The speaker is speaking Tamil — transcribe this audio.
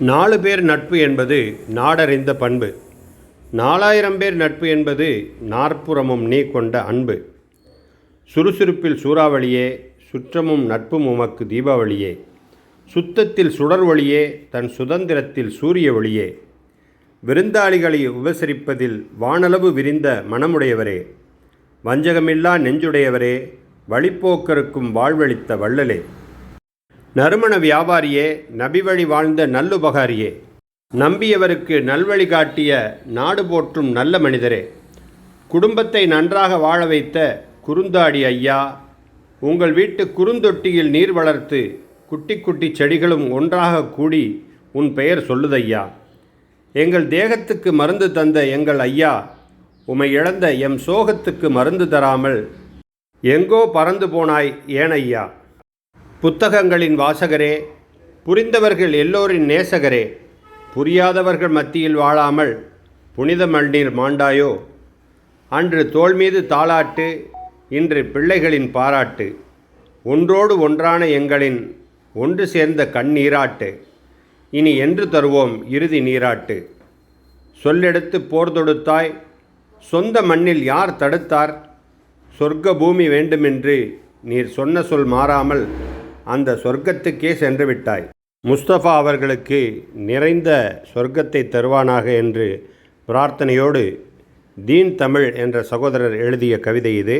நாலு பேர் நட்பு என்பது நாடறிந்த பண்பு. நாலாயிரம் பேர் நட்பு என்பது நாற்புறமும் நீ கொண்ட அன்பு. சுறுசுறுப்பில் சூறாவளியே சுற்றமும் நட்பும் உமக்கு தீபாவளியே. சுத்தத்தில் சுடர் ஒளியே தன் சுதந்திரத்தில் சூரிய ஒளியே. விருந்தாளிகளை உபசரிப்பதில் வானளவு விரிந்த மனமுடையவரே. வஞ்சகமில்லா நெஞ்சுடையவரே வழிப்போக்கருக்கும் வாழ்வளித்த வள்ளலே. நறுமண வியாபாரியே நபி வழி வாழ்ந்த நல்லுபகாரியே. நம்பியவருக்கு நல்வழி காட்டிய நாடு போற்றும் நல்ல மனிதரே. குடும்பத்தை நன்றாக வாழ வைத்த குறுந்தாடி ஐயா உங்கள் வீட்டு குறுந்தொட்டியில் நீர் வளர்த்து குட்டி குட்டி செடிகளும் ஒன்றாக கூடி உன் பெயர் சொல்லுதையா. எங்கள் தேகத்துக்கு மருந்து தந்த எங்கள் ஐயா உமை இழந்த எம் சோகத்துக்கு மருந்து தராமல் எங்கோ பறந்து போனாய் ஏன் ஐயா புத்தகங்களின் வாசகரே புரிந்தவர்கள் எல்லோரின் நேசகரே புரியாதவர்கள் மத்தியில் வாழாமல் புனித மண்ணீர் மாண்டாயோ? அன்று தோல் மீது தாளாட்டு இன்று பிள்ளைகளின் பாராட்டு ஒன்றோடு ஒன்றான எங்களின் ஒன்று சேர்ந்த கண்ணீராட்டு இனி என்று தருவோம் இறுதி நீராட்டு. சொல்லெடுத்து போர் தொடுத்தாய் சொந்த மண்ணில் யார் தடுத்தார்? சொர்க்க பூமி வேண்டுமென்று நீர் சொன்ன சொல் மாறாமல் அந்த சொர்க்கத்துக்கே சென்று விட்டாய். முஸ்தபா அவர்களுக்கு நிறைந்த சொர்க்கத்தை தருவானாக என்று பிரார்த்தனையோடு தீன் தமிழ் என்ற சகோதரர் எழுதிய கவிதை இது.